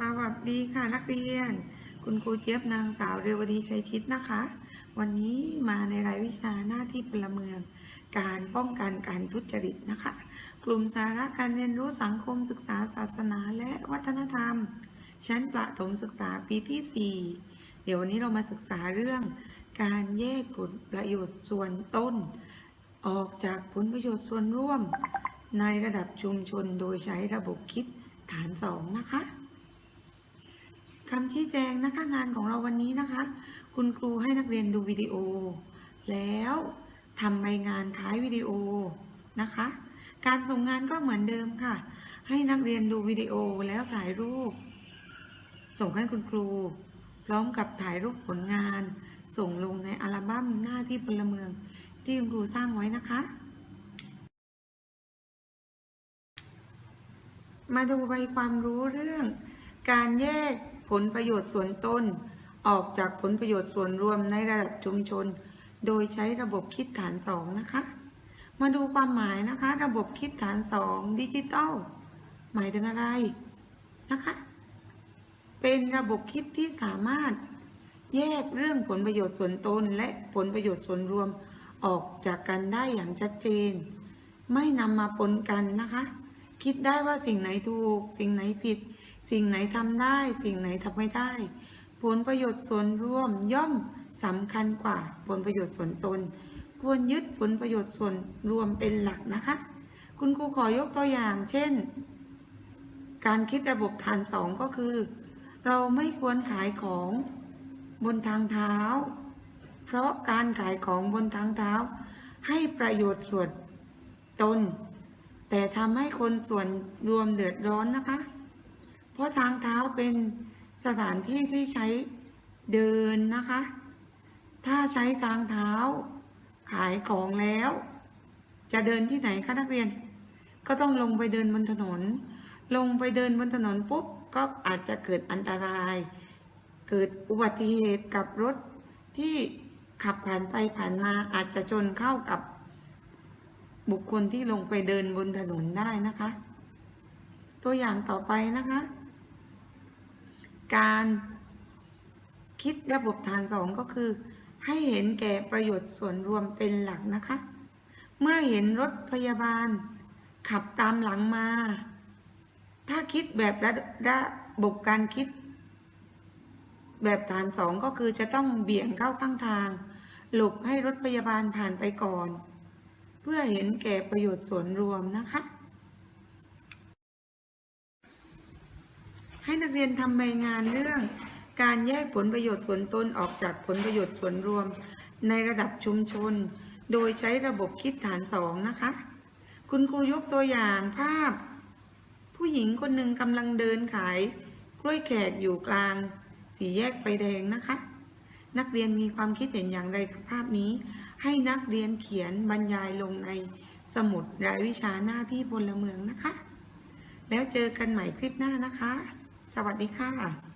สวัสดีค่ะนักเรียน คุณครูเจี๊ยบนางสาวเรวดีชัยชิดนะคะ วันนี้มาในรายวิชาหน้าที่พลเมือง การป้องกันการทุจริตนะคะ กลุ่มสาระการเรียนรู้สังคมศึกษาศาสนาและวัฒนธรรม ชั้นประถมศึกษาปีที่ 4 เดี๋ยววันนี้เรามาศึกษาเรื่อง การแยกผลประโยชน์ส่วนต้น ออกจากผลประโยชน์ส่วนร่วม ในระดับชุมชนโดยใช้ระบบคิดฐานสองนะคะ คำชี้แจงนะคะงานของเราวันนี้นะคะ คุณครูให้นักเรียนดูวิดีโอ แล้วทำใบงานท้ายวิดีโอนะคะ การส่งงานก็เหมือนเดิมค่ะ ให้นักเรียนดูวิดีโอแล้วถ่ายรูป ส่งให้คุณครู พร้อมกับถ่ายรูปผลงาน ส่งลงในอัลบั้มหน้าที่พลเมือง ที่คุณครูสร้างไว้นะคะ มาดูใบความรู้เรื่อง การแยก ผลประโยชน์ส่วนต้น ออกจากผลประโยชน์ส่วนรวมในระดับชุมชน โดยใช้ระบบคิดฐานสองนะคะ มาดูความหมายนะคะ ระบบคิดฐานสองดิจิตอลหมายถึงอะไรนะคะ เป็นระบบคิดที่สามารถแยกเรื่องผลประโยชน์ส่วนตนและผลประโยชน์ส่วนรวมออกจากกันได้อย่างชัดเจน ไม่นำมาปนกันนะคะ คิดได้ว่าสิ่งไหนถูก สิ่งไหนผิด สิ่งไหนทำได้ สิ่งไหนทำไม่ได้ ผลประโยชน์ส่วนร่วมย่อมสำคัญกว่าผลประโยชน์ส่วนตน ควรยึดผลประโยชน์ส่วนรวมเป็นหลักนะคะ คุณครูขอยกตัวอย่าง เช่น การคิดระบบฐานสองก็คือ เราไม่ควรขายของบนทางเท้า เพราะการขายของบนทางเท้า ให้ประโยชน์ส่วนตน แต่ทำให้คนส่วนรวมเดือดร้อนนะคะ เพราะทางเท้าเป็นสถานที่ที่ใช้เดินนะคะ ถ้าใช้ทางเท้าขายของแล้ว จะเดินที่ไหนคะนักเรียน ก็ต้องลงไปเดินบนถนน ลงไปเดินบนถนนปุ๊บก็อาจจะเกิดอันตราย เกิดอุบัติเหตุกับรถที่ขับผ่านไปผ่านมาอาจจะชนเข้ากับบุคคลที่ลงไปเดินบนถนนได้นะคะ ตัวอย่างต่อไปนะคะ การคิดระบบฐานสองก็คือ ให้เห็นแก่ประโยชน์ส่วนรวมเป็นหลักนะคะ เมื่อเห็นรถพยาบาล ขับตามหลังมา ถ้าคิดแบบระระบบการคิด แบบฐานสองก็คือจะต้องเบี่ยงเข้าข้างทาง หลบให้รถพยาบาลผ่านไปก่อน เพื่อเห็นแก่ประโยชน์ส่วนรวมนะคะ ให้นักเรียนทำใบงานเรื่อง การแยกผลประโยชน์ส่วนตนออกจากผลประโยชน์ส่วนรวม ในระดับชุมชน โดยใช้ระบบคิดฐานสองนะคะ คุณครูยกตัวอย่างภาพ ผู้หญิงคนหนึ่งกำลังเดินขายกล้วยแขกอยู่กลาง สี่แยกไฟแดงนะคะ นักเรียนมีความคิดเห็นอย่างไรกับภาพนี้ ให้นักเรียนเขียนบรรยายลงในสมุดรายวิชาหน้าที่พลเมืองนะคะ แล้วเจอกันใหม่คลิปหน้านะคะ สวัสดีค่ะ